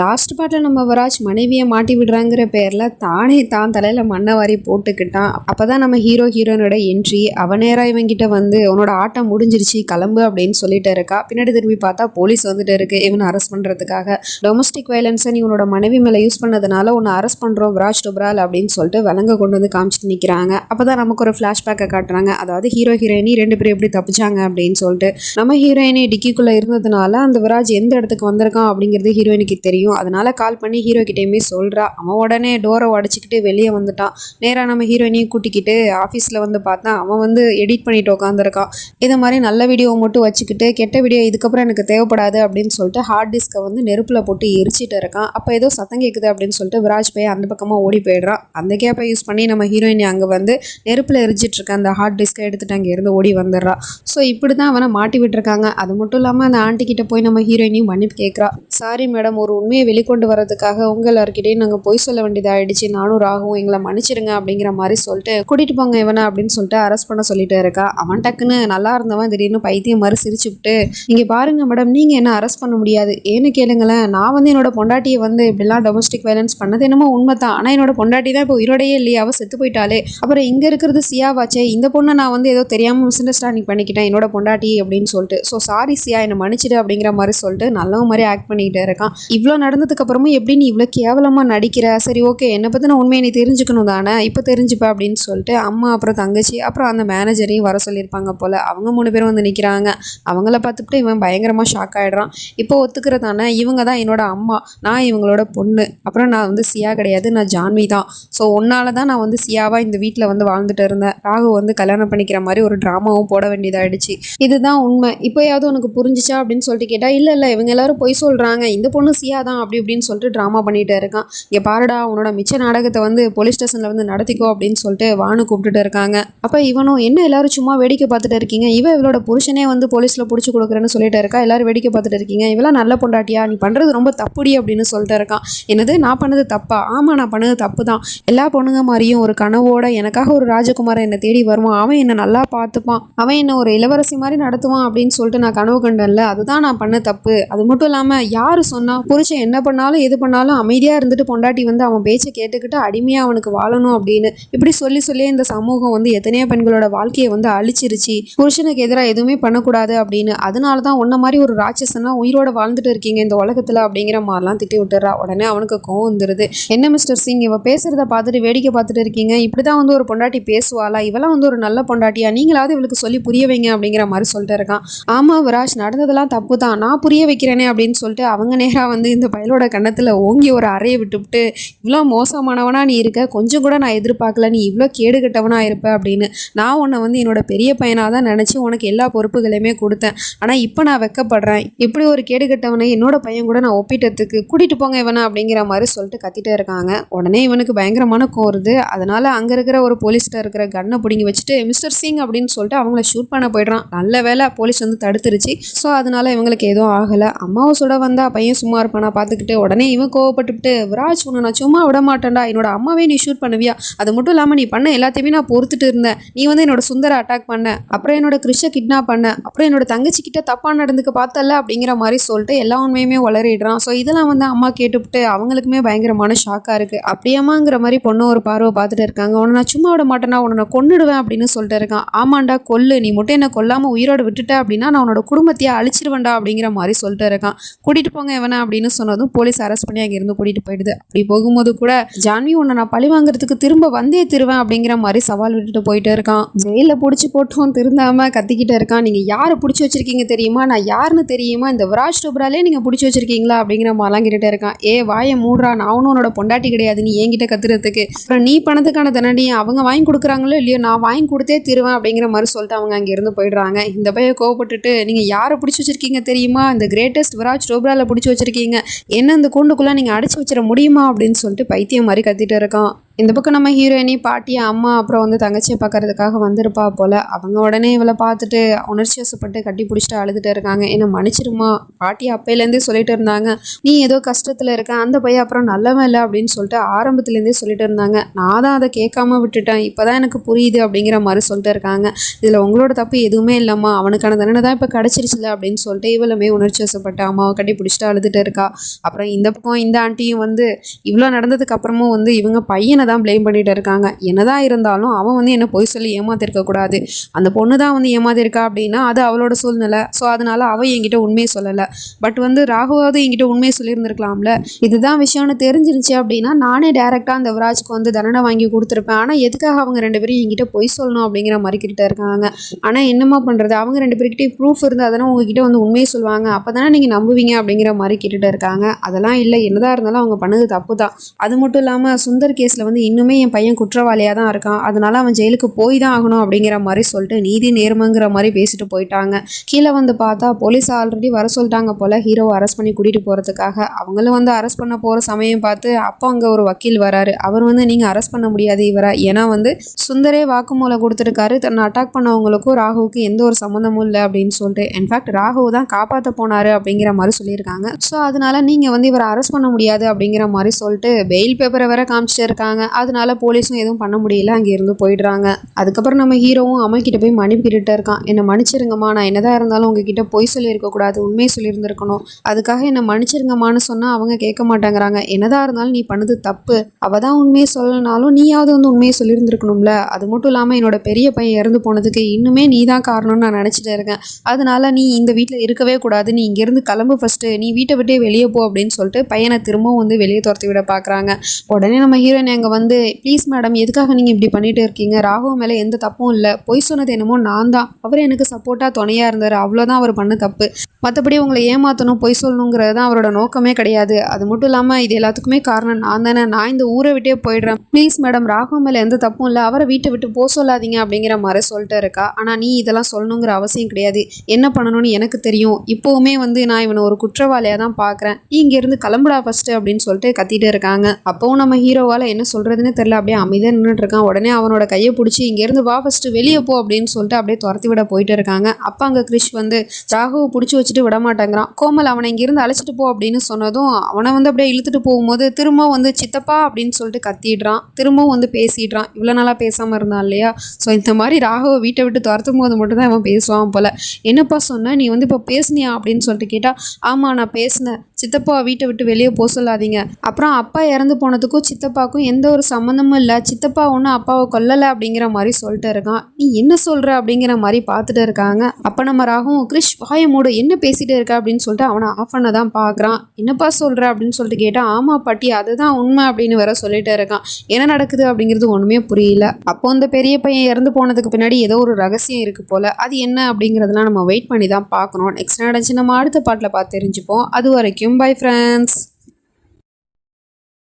Last பாட்டில் நம்ம வராஜ் மனைவியை மாட்டி விடுறாங்கிற பேரில் தானே தான் தலையில் மண்ணை வாரி போட்டுக்கிட்டான். அப்போ தான் நம்ம ஹீரோ ஹீரோனோட என்ட்ரி அவன் நேராக வந்து உன்னோட ஆட்டம் முடிஞ்சிருச்சு கிளம்பு அப்படின்னு சொல்லிட்டு இருக்கா. பின்னாடி திரும்பி பார்த்தா போலீஸ் வந்துட்டு இருக்கு இவனை அரெஸ்ட் பண்ணுறதுக்காக டொமஸ்டிக் வயலன்ஸை நீ உன்னோட மனைவி மேலே யூஸ் பண்ணதுனால உன்னை அரெஸ்ட் பண்ணுறோம் விராஜ் டொப்ரால் அப்படின்னு சொல்லிட்டு விலங்க கொண்டு வந்து காமிச்சிட்டு நிற்கிறாங்க அப்போ தான் நமக்கு ஒரு ஃப்ளாஷ்பேக்கை காட்டுறாங்க. அதாவது ஹீரோ ஹீரோயினி ரெண்டு பேரும் எப்படி தப்பிச்சாங்க அப்படின்னு சொல்லிட்டு. நம்ம ஹீரோயினி டிக்கிக்குள்ளே இருந்ததுனால அந்த விராஜ் எந்த இடத்துக்கு வந்திருக்கான் அப்படிங்கிறது ஹீரோயினுக்கு தெரியும். அதனால கால் பண்ணி ஹீரோ கிட்டேயுமே சொல்கிறா அவன் உடனே டோரை உடச்சிக்கிட்டு வெளியே வந்துட்டான். நேராக நம்ம ஹீரோயினையும் கூட்டிக்கிட்டு ஆஃபீஸில் வந்து பார்த்தா அவன் வந்து எடிட் பண்ணிட்டு உட்காந்துருக்கான் இதை மாதிரி நல்ல வீடியோவை மட்டும் வச்சுக்கிட்டு கெட்ட வீடியோ இதுக்கப்புறம் எனக்கு தேவைப்படாது அப்படின்னு சொல்லிட்டு ஹார்ட் டிஸ்கை வந்து நெருப்பில் போட்டு எரிச்சிட்டு இருக்கான். அப்போ ஏதோ சத்தம் கேட்குது அப்படின்னு சொல்லிட்டு விராஜ் போய் அந்த பக்கமாக ஓடி போயிடுறான். அந்த கேப்பை யூஸ் பண்ணி நம்ம ஹீரோயினி அங்கே வந்து நெருப்பில் எரிச்சிட்டு இருக்க அந்த ஹார்ட் டிஸ்கை எடுத்துட்டு அங்கே இருந்து ஓடி வந்துடுறா. ஸோ இப்படி தான் அவனை மாட்டி விட்டுருக்காங்க. அது மட்டும் இல்லாமல் அந்த ஆண்டி கிட்ட போய் நம்ம ஹீரோயினையும் மன்னிப்பு கேட்குறா சாரி மேடம் ஒரு உண்மையை வெளிக்கொண்டு வரதுக்காக உங்கள் எல்லாருக்கிட்டையும் நாங்கள் பொய் சொல்ல வேண்டியதாயிடுச்சு. நானும் ராகவும் எங்களை மன்னிச்சிடுங்க அப்படிங்கிற மாதிரி சொல்லிட்டு கூட்டிட்டு போங்க இவனை அப்படின்னு சொல்லிட்டு அரெஸ்ட் பண்ண சொல்லிட்டு இருக்கா. அவன் டக்குன்னு நல்லா இருந்தவன் திடீர்னு பைத்தியம் மாதிரி சிரிச்சுவிட்டு இங்கே பாருங்க மேடம் நீங்கள் என்ன அரெஸ்ட் பண்ண முடியாது. ஏன்னு கேளுங்களேன் நான் வந்து என்னோட பொண்டாட்டியை வந்து இப்படிலாம் டொமஸ்டிக் வயலன்ஸ் பண்ணது என்னமோ உண்மை தான் ஆனால் என்னோட பொண்டாட்டி தான் இப்போ உயிரோடையே இல்லையா அவள் செத்து போயிட்டாலே. அப்புறம் இங்கே இருக்கிறது சியாவாச்சே இந்த பொண்ணை நான் வந்து ஏதோ தெரியாமல் மிஸ் அண்டர்ஸ்டாண்டிங் பண்ணிக்கிட்டேன் என்னோட பொண்டாட்டி அப்படின்னு சொல்லிட்டு. ஸோ சாரி சியா என்னை மன்னிச்சிடு அப்படிங்கிற மாதிரி சொல்லிட்டு நல்ல மாதிரி ஆக்ட் பண்ணிக்கிட்டே இருக்கான். இவ்வளோ நடந்ததுக்கு அப்புறமும் எப்படி நீ இவ்வளோ கேவலமாக நடிக்கிற? சரி ஓகே. என்னை பற்றின உண்மையை நீ தெரிஞ்சுக்கணும் தானே? இப்போ தெரிஞ்சுப்பா அப்படின்னு சொல்லிட்டு அம்மா அப்புறம் தங்கச்சி அப்புறம் அந்த மேனேஜரையும் வர சொல்லியிருப்பாங்க போல். அவங்க மூணு பேரும் வந்து நிற்கிறாங்க அவங்கள பார்த்துட்டு இவன் பயங்கரமாக ஷாக் ஆகிடுறான் இப்போ ஒத்துக்கிறதானே? இவங்க தான் என்னோட அம்மா. நான் இவங்களோட பொண்ணு. அப்புறம் நான் வந்து சியா கிடையாது. நான் ஜான்வி தான். ஸோ உன்னால தான் நான் வந்து சியாவாக இந்த வீட்டில் வந்து வாழ்ந்துட்டு இருந்தேன். ராகு வந்து கல்யாணம் பண்ணிக்கிற மாதிரி ஒரு ட்ராமாவும் போட வேண்டியதாகிடுச்சு இதுதான் உண்மை. இப்போயாவது உனக்கு புரிஞ்சிச்சா அப்படின்னு சொல்லிட்டு கேட்டால் இல்லை இல்லை. இவங்க எல்லாரும் பொய் சொல்கிறாங்க இந்த பொண்ணு சியா தான் அப்படி இப்படின்னு சொல்லிட்டு ட்ராமா பண்ணிகிட்டே இருக்கான். இங்கே பாருடா உன்னோட மிச்ச நாடகத்தை வந்து போலீஸ் ஸ்டேஷனில் வந்து நடத்திக்கோ அப்படின்னு சொல்லிட்டு வானு கூப்பிட்டுட்டு இருக்காங்க. அப்போ இவனும் என்ன எல்லாரும் சும்மா வேடிக்கை பார்த்துட்டு இருக்கீங்க? இவன் இவளோட புருஷனே வந்து போலீஸில் பிடிச்சி கொடுக்குறேன்னு சொல்லிட்டு இருக்கா? எல்லாரும் வேடிக்கை பார்த்துட்டு இருக்கீங்க? இவெல்லாம் நல்ல பொண்டாட்டியா? நீ பண்ணுறது ரொம்ப தப்புடி அப்படின்னு சொல்லிட்டு இருக்கான். என்னது? நான் பண்ணது தப்பா? ஆமாம் நான் பண்ணது தப்பு தான் எல்லா பொண்ணுங்க மாதிரியும் ஒரு கனவோட எனக்காக ஒரு ராஜகுமாரன் என்னை தேடி வருவான். அவன் என்னை நல்லா பார்த்துப்பான். அவன் என்னை ஒரு இளவரசி மாதிரி நடத்துவான் அப்படின்னு சொல்லிட்டு நான் கனவு கண்டேன்ல அதுதான் நான் பண்ண தப்பு. அது மட்டும் இல்லாமல் யார் சொன்னால் புரிச்ச புருஷன் என்ன பண்ணாலும் எது பண்ணாலும் அமைதியாக இருந்துட்டு பொண்டாட்டி வந்து அவன் பேச்சை கேட்டுக்கிட்டு அடிமையாக அவனுக்கு வாழணும் அப்படின்னு இப்படி சொல்லி சொல்லி இந்த சமூகம் வந்து எத்தனையோ பெண்களோட வாழ்க்கையை வந்து அழிச்சிருச்சு. புருஷனுக்கு எதிராக எதுவுமே பண்ணக்கூடாது அப்படின்னு. அதனால தான் உன்ன மாதிரி ஒரு ராட்சசனா உயிரோட வாழ்ந்துட்டு இருக்கீங்க இந்த உலகத்தில் அப்படிங்கிற மாதிரிலாம் திட்டி விட்டுறா உடனே அவனுக்கு கோவம் வந்துருது. என்ன மிஸ்டர் சிங்? இவ பேசுறத பார்த்துட்டு வேடிக்கை பார்த்துட்டு இருக்கீங்க. இப்படி தான் வந்து ஒரு பொண்டாட்டி பேசுவாளா? இவெல்லாம் வந்து ஒரு நல்ல பொண்டாட்டியா? நீங்களாவது இவளுக்கு சொல்லி புரிய வைங்க அப்படிங்கிற மாதிரி சொல்லிட்டு இருக்கான். ஆமா விராஜ் நடந்ததெல்லாம் தப்பு தான் நான் புரிய வைக்கிறேனே அப்படின்னு சொல்லிட்டு அவங்க நேராக வந்து இந்த பயலோட கன்னத்தில் ஓங்கி ஒரு அறையை விட்டுவிட்டு இவ்வளோ மோசமானவனா நீ இருக்க? கொஞ்சம் கூட நான் எதிர்பார்க்கல. நீ இவ்வளோ கேடுகட்டவனா இருப்ப அப்படின்னு. நான் உன்னை வந்து என்னோட பெரிய பையனாக தான் நினச்சி உனக்கு எல்லா பொறுப்புகளையுமே கொடுத்தேன். ஆனால் இப்போ நான் வெக்கப்படுறேன். இப்படி ஒரு கேடுகட்டவனை என்னோட பையன் கூட நான் ஒப்பிட்டதுக்கு கூட்டிகிட்டு போங்க இவனை அப்படிங்கிற மாதிரி சொல்லிட்டு கத்திட்டே இருக்காங்க. உடனே இவனுக்கு பயங்கரமான கோருது அதனால் அங்கே இருக்கிற ஒரு போலீஸ்கிட்ட இருக்கிற கன்னை பிடிங்கி வச்சுட்டு மிஸ்டர் சிங் அப்படின்னு சொல்லிட்டு அவங்கள ஷூட் பண்ண போயிடுறான். நல்ல வேலை போலீஸ் வந்து தடுத்துருச்சு. ஸோ அதனால இவங்களுக்கு எதுவும் ஆகலை. அம்மாவை சுட வந்தால் பையன் சும்மா இருப்பானா? பார்த்துக்கிட்டு உடனே இவன் கோவப்பட்டுவிட்டு விராஜ் உன்னை நான் சும்மா விட மாட்டேன்டா. என்னோட அம்மாவே நீ ஷூட் பண்ணுவியா? அது மட்டும் இல்லாமல் நீ பண்ண எல்லாத்தையுமே நான் பொறுத்துட்டு இருந்தேன். நீ வந்து என்னோட சுந்தர அட்டாக் பண்ண. அப்புறம் என்னோட கிருஷை கிட்னாப் பண்ண. அப்புறம் என்னோட தங்கச்சி கிட்ட தப்பா நடந்துக்க பார்த்தல அப்படிங்கிற மாதிரி சொல்லிட்டு எல்லா உண்மையுமே வளரிடுறான் ஸோ இதெல்லாம் வந்து அம்மா கேட்டுவிட்டு அவங்களுக்குமே பயங்கரமான ஷாக்காக இருக்கு. அப்படியாமாங்கிற மாதிரி பொண்ணு ஒரு பார்வை பார்த்துட்டு இருக்காங்க. உன்னை நான் சும்மா விட மாட்டேன்னா உன்னை நான் கொண்டுடுவேன் அப்படின்னு சொல்லிட்டு இருக்கான். ஆமாண்டா கொல்லு. நீ மட்டும் என்ன கொல்லாம உயிரோட விட்டுட்ட அப்படின்னா நான் உன்னோட குடும்பத்தையே அழிச்சிருவேன்டா அப்படிங்கிற மாதிரி சொல்லிட்டு இருக்கான். கூட்டிட்டு போங்க இவனை அப்படின்னு சொன்னதும் போலீஸ் அரெஸ்ட் பண்ணி அங்க இருந்து கூட்டிகிட்டு போயிடுது. அப்படி போகும்போது கூட ஜான்வி உன்னை நான் பழி வாங்குறதுக்கு திரும்ப வந்தே திருவேன் அப்படிங்கிற மாதிரி சவால் விட்டுட்டு போயிட்டே இருக்கான். ஜெயிலில் பிடிச்சி போட்டும் திருந்தாம கத்திக்கிட்டே இருக்கான். நீங்கள் யாரை பிடிச்சி வச்சிருக்கீங்க தெரியுமா? நான் யாருன்னு தெரியுமா? இந்த விராஜ் டோப்ராலே நீங்கள் பிடிச்சி வச்சிருக்கீங்களா? அப்படிங்கிற மாதிரிலாம் கேட்டுட்டே இருக்கான். ஏ வாயை மூடுறா. நான் ஒன்றும் உன்னோட பொண்டாட்டி கிடையாது. நீ என்கிட்ட கத்துறதுக்கு. அப்புறம் நீ பணத்துக்கான தண்டனை அவங்க வாங்கி கொடுக்குறாங்களோ இல்லையோ நான் வாங்கி கொடுத்தே திருவேன் அப்படிங்கிற மாதிரி சொல்லிட்டு அவங்க அங்கேருந்து போயிடுறாங்க. இந்த பையன் கோவப்பட்டுட்டு நீங்கள் யாரை பிடிச்சி வச்சிருக்கீங்க தெரியுமா? இந்த கிரேட்டஸ்ட் விராஜ் டோப்ராவில் பிடிச்சி வச்சிருக்கீங்க. என்ன இந்த கூண்டுக்குள்ள நீங்கள் அடைச்சி வச்சிட முடியுமா அப்படின்னு சொல்லிட்டு பைத்தியம் மாதிரி கத்திட்டு இருக்கான். இந்த பக்கம் நம்ம ஹீரோயினி பாட்டி அம்மா அப்புறம் வந்து தங்கச்சியை பார்க்கறதுக்காக வந்திருப்பா போல். அவங்க உடனே இவளை பார்த்துட்டு உணர்ச்சி வசப்பட்டு கட்டி பிடிச்சிட்டு அழுதுட்டு இருக்காங்க. என்ன மன்னிச்சிருமா பாட்டி அப்பையிலேருந்தே சொல்லிட்டு இருந்தாங்க. நீ ஏதோ கஷ்டத்தில் இருக்க அந்த பையன் அப்புறம் நல்லவன் இல்லை அப்படின்னு சொல்லிட்டு ஆரம்பத்துலேருந்தே சொல்லிட்டு இருந்தாங்க. நான் தான் அதை கேட்காம விட்டுட்டேன். இப்போ தான் எனக்கு புரியுது அப்படிங்கிற மாதிரி சொல்லிட்டு இருக்காங்க. இதில் உங்களோட தப்பு எதுவுமே இல்லைம்மா. அவனுக்கான தண்டனை தான் இப்போ கிடச்சிருச்சுல அப்படின்னு சொல்லிட்டு இவளுமே உணர்ச்சி வசப்பட்டு அம்மாவை கட்டி பிடிச்சிட்டு அழுதுட்டு இருக்கா. அப்புறம் இந்த பக்கம் இந்த ஆண்டியும் வந்து இவ்வளோ நடந்ததுக்கு அப்புறமும் வந்து இவங்க பையனை தான் ப்ளேம் பண்ணிகிட்டு இருக்காங்க. என்னதான் இருந்தாலும் அவன் வந்து என்ன பொய் சொல்லி ஏமாத்திருக்கக்கூடாது. அந்த பொண்ணு தான் வந்து ஏமாத்திருக்கா அப்படின்னா அது அவளோட சூழ்நிலை. ஸோ அதனால் அவள் என்கிட்ட உண்மையை சொல்லலை. பட் வந்து ராகுவாவது என்கிட்ட உண்மையை சொல்லியிருந்திருக்கலாம்ல. இதுதான் விஷயம்னு தெரிஞ்சிருச்சு அப்படின்னா நானே டேரெக்டாக அந்த விராஜ்க்கு வந்து தண்டனை வாங்கி கொடுத்துருப்பேன். ஆனால் எதுக்காக அவங்க ரெண்டு பேரும் என்கிட்ட பொய் சொல்லணும் அப்படிங்கிற மாதிரி கிட்ட இருக்காங்க. ஆனால் என்னம்மா பண்ணுறது அவங்க ரெண்டு பேர்கிட்டே ப்ரூஃப் இருந்தால் தானே உங்ககிட்ட வந்து உண்மையை சொல்லுவாங்க. அப்போ தானே நீங்கள் நம்புவீங்க அப்படிங்கிற மாதிரி கேட்டுட்டு இருக்காங்க. அதெல்லாம் இல்லை. என்னதான் இருந்தாலும் அவங்க பண்ணது தப்பு தான். அது மட்டும் இல்லாமல் சுந்தர் கேஸில் வந்து வந்து இன்னுமே என் பையன் குற்றவாளியாக தான் இருக்கான். அதனால அவன் ஜெயிலுக்கு போய் தான் ஆகணும் அப்படிங்கிற மாதிரி சொல்லிட்டு நீதி நேர்மைங்கிற மாதிரி பேசிட்டு போயிட்டாங்க. கீழே வந்து பார்த்தா போலீஸ் ஆல்ரெடி வர சொல்லிட்டாங்க போல் ஹீரோவை அரெஸ்ட் பண்ணி கூட்டிகிட்டு போகிறதுக்காக அவங்களும் வந்து அரெஸ்ட் பண்ண போகிற சமயம் பார்த்து அப்போ அங்கே ஒரு வக்கீல் வராரு. அவர் வந்து நீங்கள் அரெஸ்ட் பண்ண முடியாது இவரை. ஏன்னா வந்து சுந்தரே வாக்குமூலம் கொடுத்துருக்காரு. தன்னை அட்டாக் பண்ணவங்களுக்கும் ராகுவுக்கும் எந்த ஒரு சம்மந்தமும் இல்லை அப்படின்னு சொல்லிட்டு. இன்ஃபேக்ட் ராகுவை தான் காப்பாற்ற போனார் அப்படிங்கிற மாதிரி சொல்லியிருக்காங்க. ஸோ அதனால நீங்கள் வந்து இவரை அரெஸ்ட் பண்ண முடியாது அப்படிங்கிற மாதிரி சொல்லிட்டு பெயில் பேப்பரை வேற காமிச்சிட்டு இருக்காங்க. அதனால போலீஸும் எதுவும் பண்ண முடியல. அங்கே இருந்து போயிடுறாங்க. அதுக்கப்புறம் நம்ம ஹீரோவும் அம்மாக்கிட்ட போய் மன்னிப்பு கேட்டுட்டு இருக்கான். என்னை மன்னிச்சிருங்கம்மா. நான் என்னதான் இருந்தாலும் உங்ககிட்ட பொய் சொல்லியிருக்கக்கூடாது உண்மையை சொல்லியிருந்திருக்கணும். அதுக்காக என்னை மன்னிச்சிருங்கம்மான்னு சொன்னால் அவங்க கேட்க மாட்டேங்கிறாங்க. என்னதான் இருந்தாலும் நீ பண்ணது தப்பு. அவள் தான் உண்மையை சொல்லனாலும் நீயாவது வந்து உண்மையை சொல்லியிருந்திருக்கணும்ல. அது மட்டும் இல்லாமல் என்னோட பெரிய பையன் இறந்து போனதுக்கு இன்னுமே நீ தான் காரணம்னு நான் நினச்சிட்டு இருக்கேன். அதனால நீ இந்த வீட்டில் இருக்கவே கூடாது. நீ இங்கேருந்து கிளம்பு ஃபஸ்ட்டு நீ வீட்டை விட்டே வெளியே போ அப்படின்னு சொல்லிட்டு பையனை திரும்பவும் வந்து வெளியே துரத்தி விட பார்க்குறாங்க உடனே நம்ம ஹீரோயின் அங்கே வந்து ப்ளீஸ் மேடம் எதுக்காக நீங்கள் இப்படி பண்ணிகிட்டு இருக்கீங்க? ராகவ் மேலே எந்த தப்பும் இல்லை. பொய் சொன்னது என்னமோ நான் தான். அவர் எனக்கு சப்போர்ட்டாக துணையாக இருந்தார். அவ்வளோதான் அவர் பண்ண தப்பு. மற்றபடி உங்களை ஏமாற்றணும் பொய் சொல்லணுங்கிறது தான் அவரோட நோக்கமே கிடையாது. அது மட்டும் இல்லாமல் இது எல்லாத்துக்குமே காரணம் நான் தானே. நான் இந்த ஊரை விட்டே போயிடுறேன். ப்ளீஸ் மேடம் ராகவ் மேலே எந்த தப்பும் இல்லை. அவரை வீட்டை விட்டு போக சொல்லாதீங்க அப்படிங்கிற மாதிரி சொல்லிட்டு இருக்கா. ஆனால் நீ இதெல்லாம் சொல்லணுங்கிற அவசியம் கிடையாது. என்ன பண்ணணும்னு எனக்கு தெரியும். இப்போவுமே வந்து நான் இவனை ஒரு குற்றவாளியாக தான் பார்க்குறேன் நீ இங்கேருந்து கிளம்புடா ஃபஸ்ட்டு அப்படின்னு சொல்லிட்டு கத்திட்டு இருக்காங்க. அப்போவும் நம்ம ஹீரோவால் என்ன சொல்கிறதுன்னு தெரில அப்படியே அமைதியாக நின்றுட்டு இருக்கான். உடனே அவனோட கையை பிடிச்சி இங்கேருந்து வா ஃபஸ்ட்டு வெளியே போ அப்படின்னு சொல்லிட்டு அப்படியே துரத்தி விட போயிட்டு இருக்காங்க. அப்போ அங்கே கிறிஷ் வந்து ராகுவை பிடிச்சி வச்சுட்டு விட மாட்டேங்கிறான். கோமல் அவனை இங்கேருந்து அழைச்சிட்டு போ அப்படின்னு சொன்னதும் அவனை வந்து அப்படியே இழுத்துட்டு போகும்போது திரும்ப வந்து சித்தப்பா அப்படின்னு சொல்லிட்டு கத்திடுறான். திரும்பவும் வந்து பேசிடுறான். இவ்வளோ நாளாக பேசாமல் இருந்தான் இல்லையா? ஸோ இந்த மாதிரி ராகுவை வீட்டை விட்டு துரத்தும் போது மட்டும்தான் அவன் பேசுவான் போல். என்னப்பா சொன்ன? நீ வந்து இப்போ பேசுனியா? அப்படின்னு சொல்லிட்டு கேட்டால் ஆமாம் நான் பேசினேன். சித்தப்பா வீட்டை விட்டு வெளியே போக சொல்லாதீங்க. அப்புறம் அப்பா இறந்து போனதுக்கும் சித்தப்பாக்கும் எந்த ஒரு சம்மந்தமும் இல்லை. சித்தப்பா ஒன்றும் அப்பாவை கொல்லலை அப்படிங்கிற மாதிரி சொல்லிட்டு இருக்கான். நீ என்ன சொல்கிற அப்படிங்கிற மாதிரி பார்த்துட்டு இருக்காங்க. அப்போ நம்ம ராகும் கிருஷ் பாயமூடு என்ன பேசிகிட்டு இருக்க அப்படின்னு சொல்லிட்டு அவனை ஆஃப் பண்ண தான் பார்க்குறான். என்னப்பா சொல்கிற அப்படின்னு சொல்லிட்டு கேட்டால் ஆமா பாட்டி அதுதான் உண்மை அப்படின்னு வேற சொல்லிட்டு இருக்கான். என்ன நடக்குது அப்படிங்கிறது ஒன்றுமே புரியல. அப்போ அந்த பெரிய பையன் இறந்து போனதுக்கு பின்னாடி ஏதோ ஒரு ரகசியம் இருக்குது போல். அது என்ன அப்படிங்கிறதெல்லாம் நம்ம வெயிட் பண்ணி தான் பார்க்கணும். நெக்ஸ்ட் நடந்துச்சு நம்ம அடுத்த பாட்டில் பார்த்து தெரிஞ்சுப்போம். அது வரைக்கும் பை ஃப்ரெண்ட்ஸ்